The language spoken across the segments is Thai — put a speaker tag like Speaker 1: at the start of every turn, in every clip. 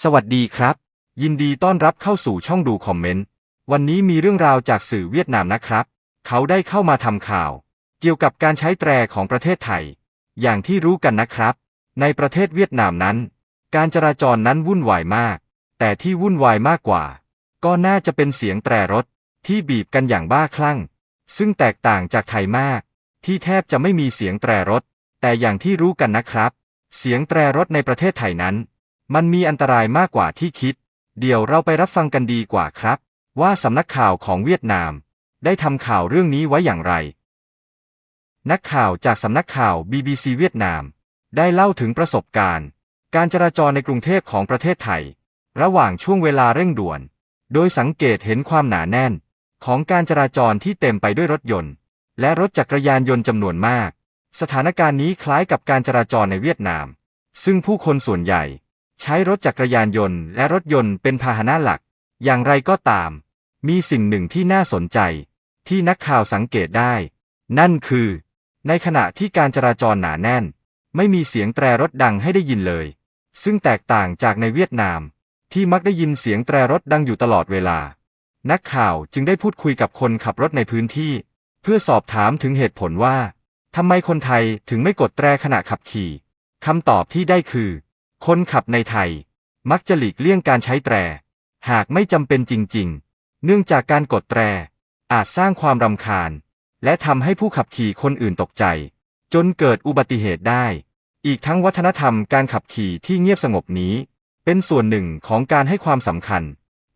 Speaker 1: สวัสดีครับ ยินดีต้อนรับเข้าสู่ช่องดูคอมเมนต์ วันนี้มีเรื่องราวจากสื่อเวียดนามนะครับ เขาได้เข้ามาทำข่าว เกี่ยวกับการใช้แตรของประเทศไทย อย่างที่รู้กันนะครับ ในประเทศเวียดนามนั้น การจราจรนั้นวุ่นวายมาก แต่ที่วุ่นวายมากกว่า ก็น่าจะเป็นเสียงแตรรถที่บีบกันอย่างบ้าคลั่ง ซึ่งแตกต่างจากไทยมาก ที่แทบจะไม่มีเสียงแตรรถ แต่อย่างที่รู้กันนะครับ เสียงแตรรถในประเทศไทยนั้น มันมีอันตรายมากกว่าที่คิด เดี๋ยวเราไปรับฟังกันดีกว่าครับ ว่าสำนักข่าวของเวียดนาม ได้ทำข่าวเรื่องนี้ไว้อย่างไร นักข่าวจากสำนักข่าว BBC เวียดนาม ได้เล่าถึงประสบการณ์ การจราจรในกรุงเทพของประเทศไทย ระหว่างช่วงเวลาเร่งด่วน โดยสังเกตเห็นความหนาแน่น ของการจราจรที่เต็มไปด้วยรถยนต์ และรถจักรยานยนต์จำนวนมาก สถานการณ์นี้คล้ายกับการจราจรในเวียดนาม ซึ่งผู้คนส่วนใหญ่ ใช้รถจักรยานยนต์และรถยนต์เป็นพาหนะหลัก อย่างไรก็ตาม มีสิ่งหนึ่งที่น่าสนใจ ที่นักข่าวสังเกตได้ นั่นคือ ในขณะที่การจราจรหนาแน่น ไม่มีเสียงแตรรถดังให้ได้ยินเลย ซึ่งแตกต่างจากในเวียดนาม ที่มักได้ยินเสียงแตรรถดังอยู่ตลอดเวลา นักข่าวจึงได้พูดคุยกับคนขับรถในพื้นที่ เพื่อสอบถามถึงเหตุผลว่าทำไมคนไทยถึงไม่กดแตรขณะขับขี่คำตอบที่ได้คือ คนขับในไทย มักจะหลีกเลี่ยงการใช้แตร หากไม่จำเป็นจริง ๆ เนื่องจากการกดแตร อาจสร้างความรำคาญ และทำให้ผู้ขับขี่คนอื่นตกใจ จนเกิดอุบัติเหตุได้ อีกทั้งวัฒนธรรมการขับขี่ที่เงียบสงบนี้ เป็นส่วนหนึ่งของการให้ความสำคัญ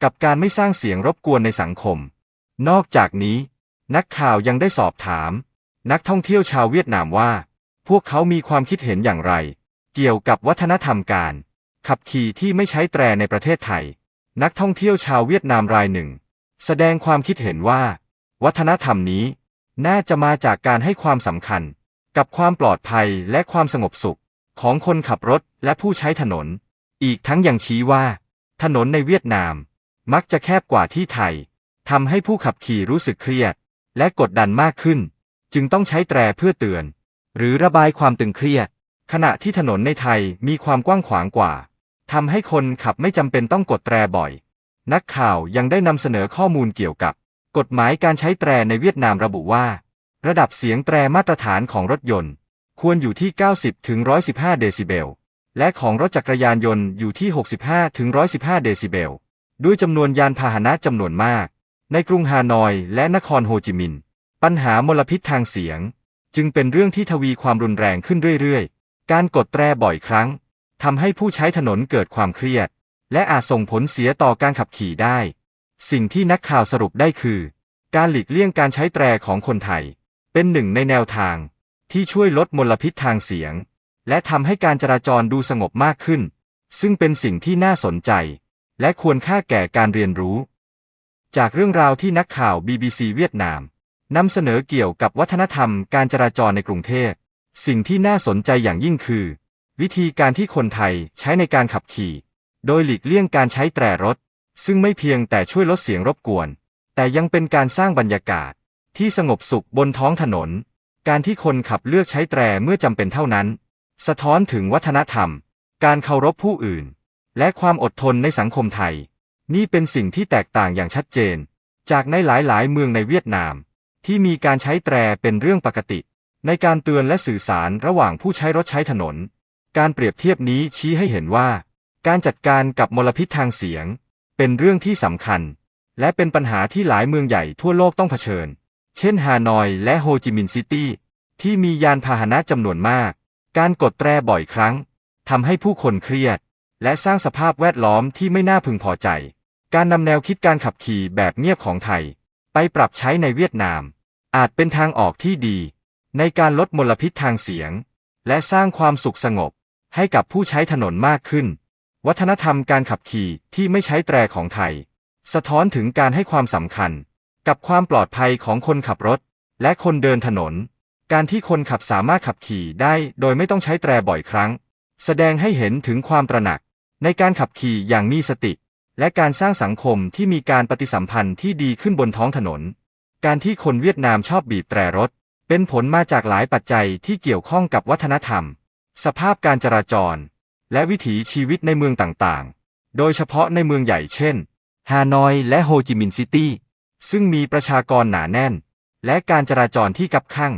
Speaker 1: กับการไม่สร้างเสียงรบกวนในสังคม นอกจากนี้ นักข่าวยังได้สอบถาม นักท่องเที่ยวชาวเวียดนามว่า พวกเขามีความคิดเห็นอย่างไร เกี่ยวกับวัฒนธรรมการ ขับขี่ที่ไม่ใช้แตรในประเทศไทย นักท่องเที่ยวชาวเวียดนามรายหนึ่ง แสดงความคิดเห็นว่า วัฒนธรรมนี้ น่าจะมาจากการให้ความสำคัญ กับความปลอดภัยและความสงบสุข ของคนขับรถและผู้ใช้ถนน อีกทั้งยังชี้ว่า ถนนในเวียดนาม มักจะแคบกว่าที่ไทยทำให้ผู้ขับขี่รู้สึกเครียด และกดดันมากขึ้น จึงต้องใช้แตรเพื่อเตือน หรือระบายความตึงเครียด ขณะที่ถนนในไทยมีความกว้างขวางกว่าทำให้คนขับไม่จำเป็นต้องกดแตรบ่อย นักข่าวยังได้นำเสนอข้อมูลเกี่ยวกับ กฎหมายการใช้แตรในเวียดนามระบุว่า ระดับเสียงแตรมาตรฐานของรถยนต์ ควรอยู่ที่ 90ถึง115 เดซิเบล และของรถจักรยานยนต์อยู่ที่ 65ถึง115 เดซิเบล ด้วยจำนวนยานพาหนะจำนวนมาก ในกรุงฮานอยและนครโฮจิมินห์ ปัญหามลพิษทางเสียง จึงเป็นเรื่องที่ทวีความรุนแรงขึ้นเรื่อยๆ การกดแตรบ่อยครั้งทำให้ผู้ใช้ถนนเกิดความเครียด และอาจส่งผลเสียต่อการขับขี่ได้ สิ่งที่นักข่าวสรุปได้คือ การหลีกเลี่ยงการใช้แตรของคนไทย เป็นหนึ่งในแนวทาง ที่ช่วยลดมลพิษทางเสียง และทำให้การจราจรดูสงบมากขึ้น ซึ่งเป็นสิ่งที่น่าสนใจ และควรค่าแก่การเรียนรู้ จากเรื่องราวที่นักข่าว BBC เวียดนามนำเสนอเกี่ยวกับวัฒนธรรมการจราจรในกรุงเทพ สิ่งที่น่าสนใจอย่างยิ่งคือ วิธีการที่คนไทยใช้ในการขับขี่ โดยหลีกเลี่ยงการใช้แตรรถ ซึ่งไม่เพียงแต่ช่วยลดเสียงรบกวน แต่ยังเป็นการสร้างบรรยากาศ ที่สงบสุขบนท้องถนน การที่คนขับเลือกใช้แตรเมื่อจำเป็นเท่านั้น สะท้อนถึงวัฒนธรรม การเคารพผู้อื่น และความอดทนในสังคมไทย นี่เป็นสิ่งที่แตกต่างอย่างชัดเจน จากในหลายๆ เมืองในเวียดนาม ที่มีการใช้แตรเป็นเรื่องปกติ ในการเตือนและสื่อสารระหว่างผู้ใช้รถใช้ถนน การเปรียบเทียบนี้ชี้ให้เห็นว่า การจัดการกับมลพิษทางเสียง เป็นเรื่องที่สำคัญ และเป็นปัญหาที่หลายเมืองใหญ่ทั่วโลกต้องเผชิญ เช่นฮานอยและโฮจิมินห์ซิตี้ที่มียานพาหนะจำนวนมาก การกดแตรบ่อยครั้งทำให้ผู้คนเครียด และสร้างสภาพแวดล้อมที่ไม่น่าพึงพอใจ การนำแนวคิดการขับขี่แบบเงียบของไทย ไปปรับใช้ในเวียดนาม อาจเป็นทางออกที่ดี ในการลดมลพิษทางเสียง และสร้างความสุขสงบให้กับผู้ใช้ถนนมากขึ้น วัฒนธรรมการขับขี่ที่ไม่ใช้แตรของไทย สะท้อนถึงการให้ความสำคัญ กับความปลอดภัยของคนขับรถ และคนเดินถนน การที่คนขับสามารถขับขี่ได้โดยไม่ต้องใช้แตรบ่อยครั้ง แสดงให้เห็นถึงความตระหนัก ในการขับขี่อย่างมีสติ และการสร้างสังคมที่มีการปฏิสัมพันธ์ที่ดีขึ้นบนท้องถนน การที่คนเวียดนามชอบบีบแตรรถ เป็นผลมาจากหลายปัจจัยที่เกี่ยวข้องกับวัฒนธรรม สภาพการจราจร และวิถีชีวิตในเมืองต่างๆ โดยเฉพาะในเมืองใหญ่เช่น ฮานอยและโฮจิมินห์ซิตี้ ซึ่งมีประชากรหนาแน่น และการจราจรที่กักขั่ง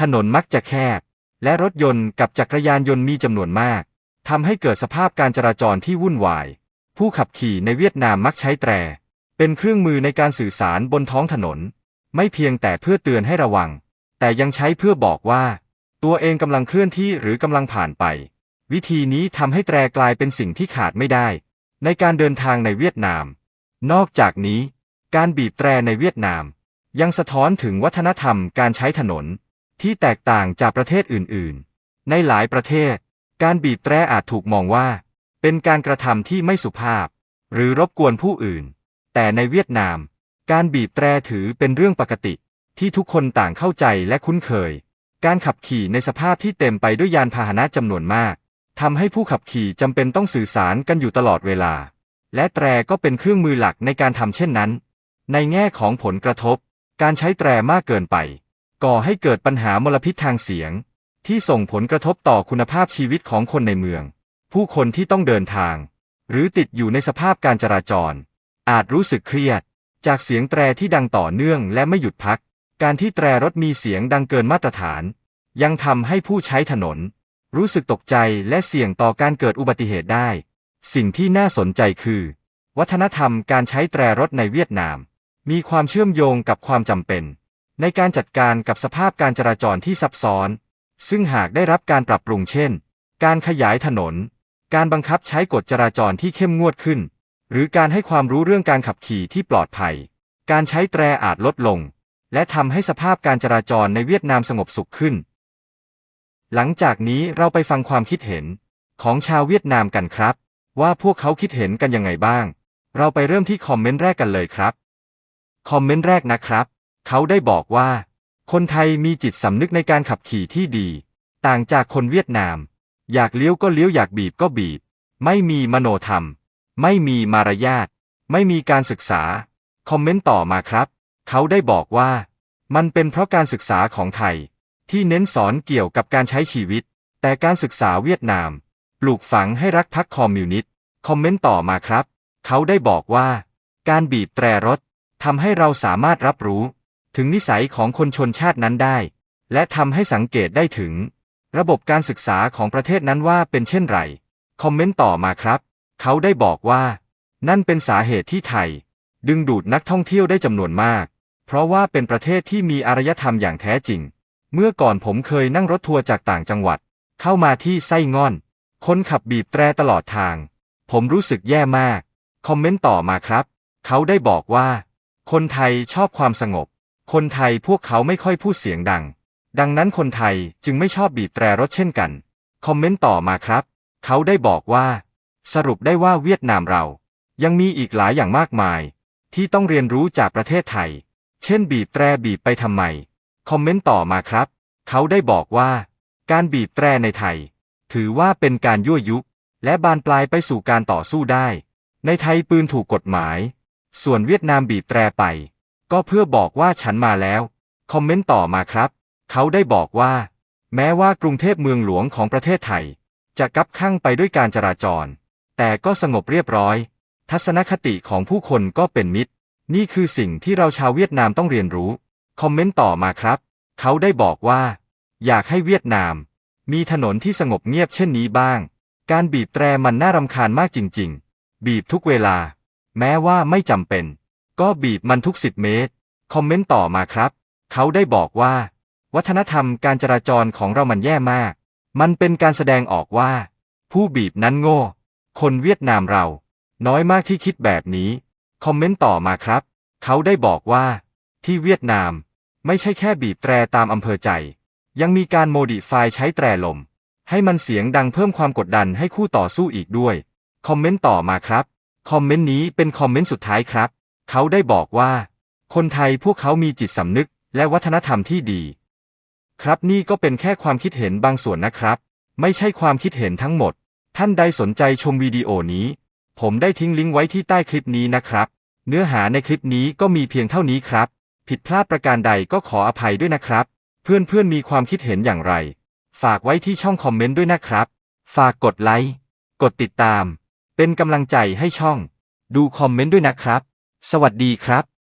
Speaker 1: ถนนมักจะแคบ และรถยนต์กับจักรยานยนต์มีจำนวนมากทำให้เกิดสภาพการจราจรที่วุ่นวาย ผู้ขับขี่ในเวียดนามมักใช้แตร เป็นเครื่องมือในการสื่อสารบนท้องถนน ไม่เพียงแต่เพื่อเตือนให้ระวัง แต่ยังใช้เพื่อบอกว่า ตัวเองกำลังเคลื่อนที่หรือกำลังผ่านไป วิธีนี้ทำให้แตรกลายเป็นสิ่งที่ขาดไม่ได้ ในการเดินทางในเวียดนาม นอกจากนี้ การบีบแตรในเวียดนาม ยังสะท้อนถึงวัฒนธรรมการใช้ถนน ที่แตกต่างจากประเทศอื่นๆ ในหลายประเทศ การบีบแตรอาจถูกมองว่า เป็นการกระทำที่ไม่สุภาพ หรือรบกวนผู้อื่น แต่ในเวียดนาม การบีบแตรถือเป็นเรื่องปกติ ที่ทุกคนต่างเข้าใจและคุ้นเคย การขับขี่ในสภาพที่เต็มไปด้วยยานพาหนะจำนวนมากทำให้ผู้ขับขี่จำเป็นต้องสื่อสารกันอยู่ตลอดเวลา และแตรก็เป็นเครื่องมือหลักในการทำเช่นนั้น ในแง่ของผลกระทบ การใช้แตรมากเกินไป ก่อให้เกิดปัญหามลพิษทางเสียง ที่ส่งผลกระทบต่อคุณภาพชีวิตของคนในเมือง ผู้คนที่ต้องเดินทาง หรือติดอยู่ในสภาพการจราจร อาจรู้สึกเครียด จากเสียงแตรที่ดังต่อเนื่องและไม่หยุดพัก การที่แตรรถมีเสียงดังเกินมาตรฐาน ยังทำให้ผู้ใช้ถนน รู้สึกตกใจและเสี่ยงต่อการเกิดอุบัติเหตุได้ สิ่งที่น่าสนใจคือ วัฒนธรรมการใช้แตรรถในเวียดนาม มีความเชื่อมโยงกับความจำเป็น ในการจัดการกับสภาพการจราจรที่ซับซ้อน ซึ่งหากได้รับการปรับปรุงเช่น การขยายถนน การบังคับใช้กฎจราจรที่เข้มงวดขึ้น หรือการให้ความรู้เรื่องการขับขี่ที่ปลอดภัย การใช้แตรอาจลดลง และทำให้สภาพการจราจรในเวียดนามสงบสุขขึ้น หลังจากนี้เราไปฟังความคิดเห็นของชาวเวียดนามกันครับ ว่าพวกเขาคิดเห็นกันยังไงบ้าง เราไปเริ่มที่คอมเมนต์แรกกันเลยครับ คอมเมนต์แรกนะครับ เขาได้บอกว่า คนไทยมีจิตสำนึกในการขับขี่ที่ดี ต่างจากคนเวียดนาม อยากเลี้ยวก็เลี้ยวอยากบีบก็บีบ ไม่มีมโนธรรม ไม่มีมารยาท ไม่มีการศึกษา คอมเมนต์ต่อมาครับ เขาได้บอกว่า มันเป็นเพราะการศึกษาของไทย ที่เน้นสอนเกี่ยวกับการใช้ชีวิต แต่การศึกษาเวียดนาม ปลูกฝังให้รักพรรคคอมมิวนิสต์คอมเมนต์ต่อมาครับ เขาได้บอกว่า การบีบแตรรถทำให้เราสามารถรับรู้ ถึงนิสัยของคนชนชาตินั้นได้ และทำให้สังเกตได้ถึง ระบบการศึกษาของประเทศนั้นว่าเป็นเช่นไรคอมเมนต์ต่อมาครับ เขาได้บอกว่า นั่นเป็นสาเหตุที่ไทย ดึงดูดนักท่องเที่ยวได้จำนวนมาก เพราะว่าเป็นประเทศที่มีอารยธรรมอย่างแท้จริง เมื่อก่อนผมเคยนั่งรถทัวร์จากต่างจังหวัด เข้ามาที่ไส้ง่อน คนขับบีบแตรตลอดทาง ผมรู้สึกแย่มาก คอมเมนต์ต่อมาครับ เขาได้บอกว่า คนไทยชอบความสงบ คนไทยพวกเขาไม่ค่อยพูดเสียงดัง ดังนั้นคนไทยจึงไม่ชอบบีบแตรรถเช่นกัน คอมเมนต์ต่อมาครับ เขาได้บอกว่า สรุปได้ว่าเวียดนามเรา ยังมีอีกหลายอย่างมากมาย ที่ต้องเรียนรู้จากประเทศไทย เช่นบีบแตรบีบไปทำไม คอมเมนต์ต่อมาครับ เขาได้บอกว่า การบีบแตรในไทย ถือว่าเป็นการยั่วยุ และบานปลายไปสู่การต่อสู้ได้ ในไทยปืนถูกกฎหมาย ส่วนเวียดนามบีบแตรไป ก็เพื่อบอกว่าฉันมาแล้ว คอมเมนต์ต่อมาครับ เขาได้บอกว่า แม้ว่ากรุงเทพเมืองหลวงของประเทศไทย จะกักขั่งไปด้วยการจราจร แต่ก็สงบเรียบร้อย ทัศนคติของผู้คนก็เป็นมิตร นี่คือสิ่งที่เราชาวเวียดนามต้องเรียนรู้ คอมเมนต์ต่อมาครับ เขาได้บอกว่า อยากให้เวียดนาม มีถนนที่สงบเงียบเช่นนี้บ้าง การบีบแตรมันน่ารำคาญมากจริง ๆ บีบทุกเวลา แม้ว่าไม่จำเป็น ก็บีบมันทุกสิบเมตร คอมเมนต์ต่อมาครับ เขาได้บอกว่า วัฒนธรรมการจราจรของเรามันแย่มาก มันเป็นการแสดงออกว่า ผู้บีบนั้นโง่ คนเวียดนามเรา น้อยมากที่คิดแบบนี้ คอมเมนต์ต่อมาครับ เขาได้บอกว่า ที่เวียดนาม ไม่ใช่แค่บีบแตรตามอำเภอใจ ยังมีการโมดิฟายใช้แตรลม ให้มันเสียงดังเพิ่มความกดดันให้คู่ต่อสู้อีกด้วย คอมเมนต์ต่อมาครับ คอมเมนต์นี้เป็นคอมเมนต์สุดท้ายครับ เขาได้บอกว่า คนไทยพวกเขามีจิตสำนึกและวัฒนธรรมที่ดี ครับนี่ก็เป็นแค่ความคิดเห็นบางส่วนนะครับ ไม่ใช่ความคิดเห็นทั้งหมด ท่านใดสนใจชมวิดีโอนี้ ผมได้ทิ้งลิงก์ไว้ที่ใต้คลิปนี้นะครับ เนื้อหาในคลิปนี้ก็มีเพียงเท่านี้ครับ ผิดพลาดประการใดก็ขออภัยด้วยนะครับ เพื่อนๆมีความคิดเห็นอย่างไร ฝากไว้ที่ช่องคอมเมนต์ด้วยนะครับ ฝากกดไลค์กดติดตาม เป็นกำลังใจให้ช่อง ดูคอมเมนต์ด้วยนะครับ สวัสดีครับ